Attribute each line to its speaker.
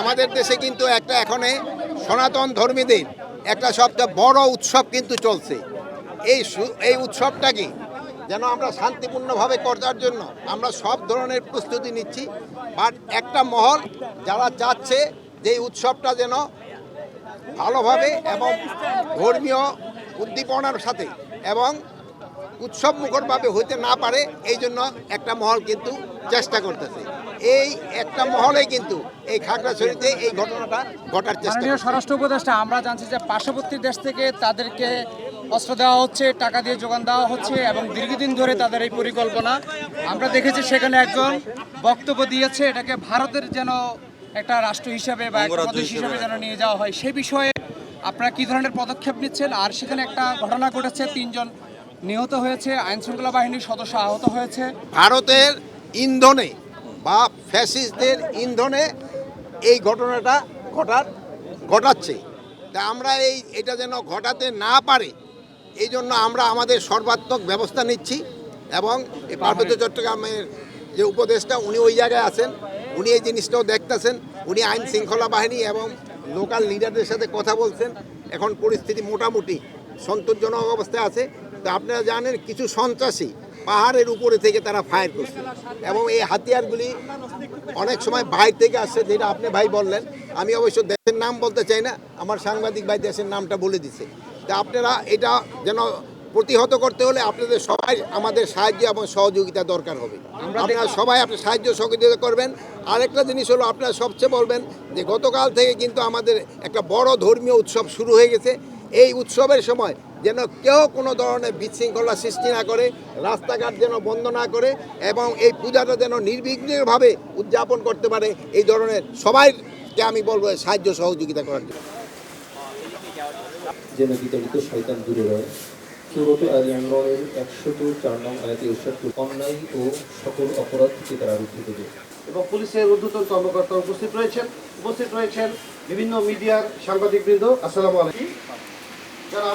Speaker 1: আমাদের দেশে কিন্তু একটা এখনে সনাতন ধর্মীদের একটা সবচেয়ে বড় উৎসব কিন্তু চলছে। এই এই উৎসবটা কি? যেন আমরা শান্তিপূর্ণভাবে করার জন্য আমরা সব ধরনের প্রস্তুতি নিচ্ছি বাট একটা মহল যারা চাচ্ছে যে উৎসবটা যেন ভালোভাবে এবং ধর্মীয় উদ্দীপনার সাথে এবং উৎসব মুখরভাবে হইতে না পারে, এই জন্য একটা মহল কিন্তু চেষ্টা করতেছে। এই একটা মহলে কিন্তু এই খাগড়াছড়িতে এই ঘটনাটা ঘটার চেষ্টা
Speaker 2: স্বরাষ্ট্র উপদেষ্টা আমরা জানছি যে পার্শ্ববর্তী দেশ থেকে তাদেরকে অস্ত্র দেওয়া হচ্ছে টাকা দিয়ে যোগান দেওয়া হচ্ছে এবং দীর্ঘদিন ধরে তাদের এই পরিকল্পনা। আমরা দেখেছি সেখানে একজন বক্তব্য দিয়েছে এটাকে ভারতের যেন একটা রাষ্ট্র হিসাবে বা একটা প্রদেশ হিসাবে যেন নিয়ে যাওয়া হয় সে বিষয়ে আপনারা কি ধরনের পদক্ষেপ নিচ্ছেন? আর সেখানে একটা ঘটনা ঘটেছে তিনজন নিহত হয়েছে আইন শৃঙ্খলা বাহিনীর সদস্য আহত হয়েছে।
Speaker 1: ভারতের ইন্ধনে বা ফ্যাসিস্টদের ইন্ধনে এই ঘটনাটা ঘটার ঘটাচ্ছে। তা আমরা এই এটা যেন ঘটাতে না পারে এই জন্য আমরা আমাদের সর্বাত্মক ব্যবস্থা নিচ্ছি এবং এই পার্বত্য চট্টগ্রামের যে উপদেষ্টা উনি ওই জায়গায় আছেন উনি এই জিনিসটাও দেখতেছেন উনি আইন শৃঙ্খলা বাহিনী এবং লোকাল লিডারদের সাথে কথা বলছেন। এখন পরিস্থিতি মোটামুটি সন্তোষজনক অবস্থায় আছে। তো আপনারা জানেন কিছু সন্ত্রাসী পাহাড়ের উপরে থেকে তারা ফায়ার করছে। এবং এই হাতিয়ারগুলি অনেক সময় বাইরে থেকে আসছে যেটা আপনি ভাই বললেন। আমি অবশ্য দেশের নাম বলতে চাই না আমার সাংবাদিক ভাই দেশের নামটা বলে দিছে। তা আপনারা এটা যেন প্রতিহত করতে হলে আপনাদের সবাই আমাদের সাহায্য এবং সহযোগিতা দরকার হবে। আপনারা সবাই আপনি সাহায্য সহযোগিতা করবেন। আরেকটা জিনিস হলো আপনারা সবচেয়ে বলবেন যে গতকাল থেকে কিন্তু আমাদের একটা বড় ধর্মীয় উৎসব শুরু হয়ে গেছে। এই উৎসবের সময় যেন কেউ কোনো ধরনের বিশৃঙ্খলা সৃষ্টি না করে রাস্তাঘাট যেন বন্ধ না করে এবং এই পূজাটা যেন নির্বিঘ্নভাবে উদযাপন করতে পারে এই ধরনের সবাইকে আমি বলব সাহায্য সহযোগিতা করার জন্য।
Speaker 3: যেন বিতাড়িত শয়তান দূরে রয়। সুরত আল ইমরানের একশত চার নং আয়াতে ইরশাদ অন্যায় ও সকল অপরাধ থেকে তারা রুদ্ধ দেবে
Speaker 4: এবং পুলিশের ঊর্ধ্বতন কর্মকর্তা উপস্থিত রয়েছেন। উপস্থিত রয়েছেন বিভিন্ন মিডিয়ার সাংবাদিকবৃন্দ। আসসালামু আলাইকুম। যারা